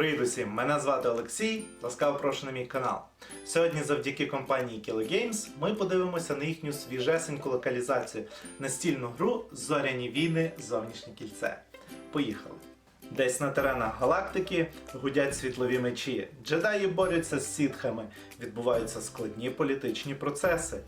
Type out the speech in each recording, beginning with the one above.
Привіт усім! Мене звати Олексій. Ласкаво прошу на мій канал. Сьогодні, завдяки компанії Killer Games, ми подивимося на їхню свіжесеньку локалізацію настільну гру Зоряні війни Зовнішнє кільце. Поїхали! Десь на теренах галактики гудять світлові мечі, джедаї борються з сітхами, відбуваються складні політичні процеси.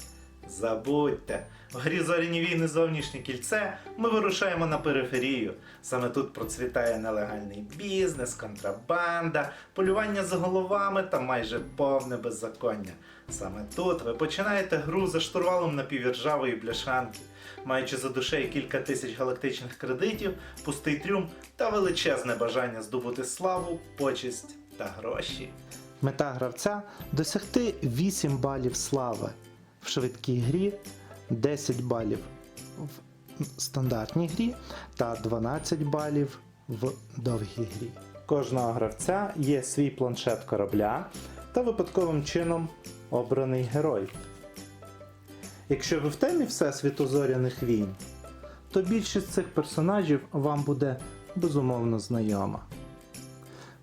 Забудьте, в грі зоряні війни зовнішнє кільце ми вирушаємо на периферію. Саме тут процвітає нелегальний бізнес, контрабанда, полювання за головами та майже повне беззаконня. Саме тут ви починаєте гру за штурвалом напівіржавої бляшанки, маючи за душею кілька тисяч галактичних кредитів, пустий трюм та величезне бажання здобути славу, почесть та гроші. Мета гравця досягти 8 балів слави в швидкій грі, 10 балів в стандартній грі та 12 балів в довгій грі. Кожного гравця є свій планшет корабля та випадковим чином обраний герой. Якщо ви в темі Всесвіту зоряних війн, то більшість цих персонажів вам буде безумовно знайома.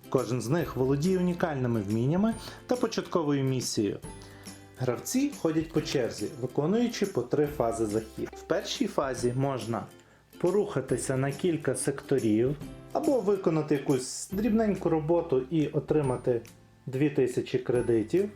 Кожен з них володіє унікальними вміннями та початковою місією. Гравці ходять по черзі, виконуючи по три фази захід. В першій фазі можна порухатися на кілька секторів, або виконати якусь дрібненьку роботу і отримати 2000 кредитів,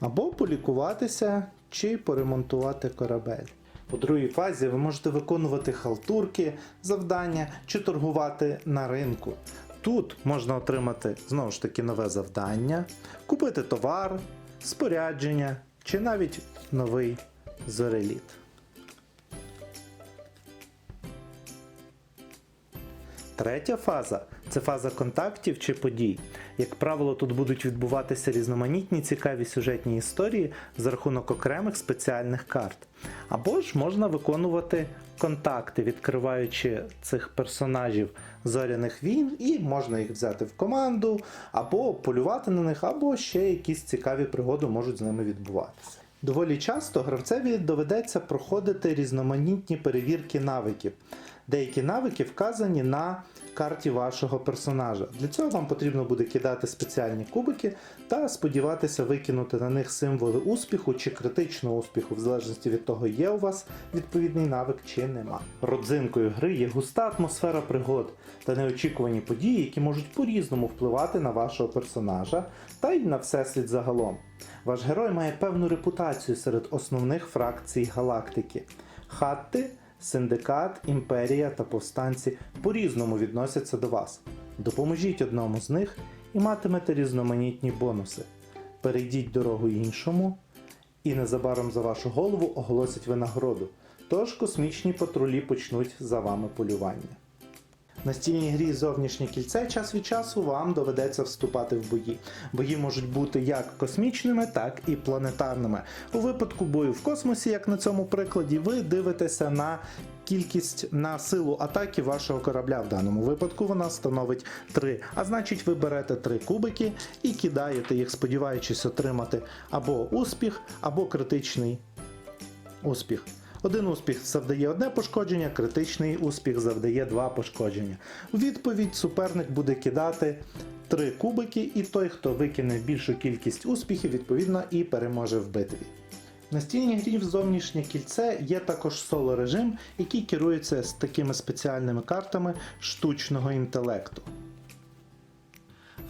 або полікуватися чи поремонтувати корабель. У другій фазі ви можете виконувати халтурки, завдання чи торгувати на ринку. Тут можна отримати знову ж таки нове завдання, купити товар, спорядження чи навіть новий зореліт. Третя фаза це фаза контактів чи подій. Як правило, тут будуть відбуватися різноманітні цікаві сюжетні історії за рахунок окремих спеціальних карт. Або ж можна виконувати контакти, відкриваючи цих персонажів зоряних війн, і можна їх взяти в команду, або полювати на них, або ще якісь цікаві пригоди можуть з ними відбуватися. Доволі часто гравцеві доведеться проходити різноманітні перевірки навиків. Деякі навики вказані на карті вашого персонажа. Для цього вам потрібно буде кидати спеціальні кубики та сподіватися викинути на них символи успіху чи критичного успіху, в залежності від того, є у вас відповідний навик чи нема. Родзинкою гри є густа атмосфера пригод та неочікувані події, які можуть по-різному впливати на вашого персонажа та й на всесвіт загалом. Ваш герой має певну репутацію серед основних фракцій галактики. Хатти Синдикат, імперія та повстанці по-різному відносяться до вас. Допоможіть одному з них і матимете різноманітні бонуси. Перейдіть дорогу іншому, і незабаром за вашу голову оголосять винагороду. Тож космічні патрулі почнуть за вами полювання. В настільній грі зовнішнє кільце час від часу вам доведеться вступати в бої. Бої можуть бути як космічними, так і планетарними. У випадку бою в космосі, як на цьому прикладі, ви дивитеся на кількість на силу атаки вашого корабля. В даному випадку вона становить 3. А значить, ви берете 3 кубики і кидаєте їх, сподіваючись отримати або успіх, або критичний успіх. Один успіх завдає одне пошкодження, критичний успіх завдає два пошкодження. У відповідь суперник буде кидати три кубики, і той, хто викине більшу кількість успіхів, відповідно і переможе в битві. В настільній грі в зовнішнє кільце є також соло режим, який керується з такими спеціальними картами штучного інтелекту.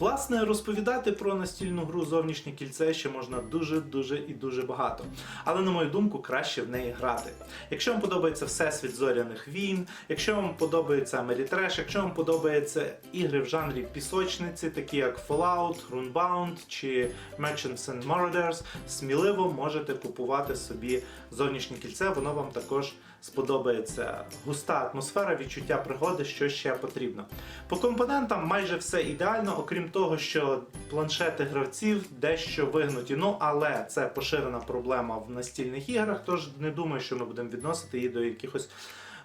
Власне, розповідати про настільну гру зовнішнє кільце ще можна дуже-дуже і дуже багато. Але, на мою думку, краще в неї грати. Якщо вам подобається Всесвіт зоряних війн, якщо вам подобається Амерітреш, якщо вам подобаються ігри в жанрі пісочниці, такі як Fallout, Runebound чи Merchants and Marauders, сміливо можете купувати собі зовнішнє кільце, воно вам також сподобається. Густа атмосфера, відчуття пригоди, що ще потрібно. По компонентам майже все ідеально, окрім того, що планшети гравців дещо вигнуті. Ну, але це поширена проблема в настільних іграх, тож не думаю, що ми будемо відносити її до якихось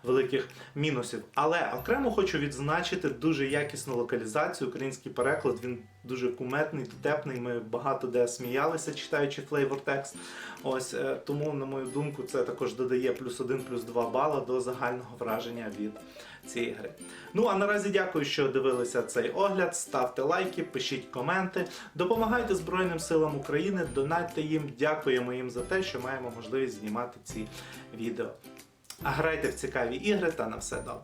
великих мінусів. Але окремо хочу відзначити дуже якісну локалізацію. Український переклад він дуже куметний, дотепний. Ми багато де сміялися, читаючи flavor текст. Ось е, тому, на мою думку, це також додає плюс один, плюс два бала до загального враження від цієї гри. Ну а наразі дякую, що дивилися цей огляд. Ставте лайки, пишіть коменти, допомагайте Збройним силам України, донатьте їм. Дякуємо їм за те, що маємо можливість знімати ці відео. А грайте в цікаві ігри та на все добре.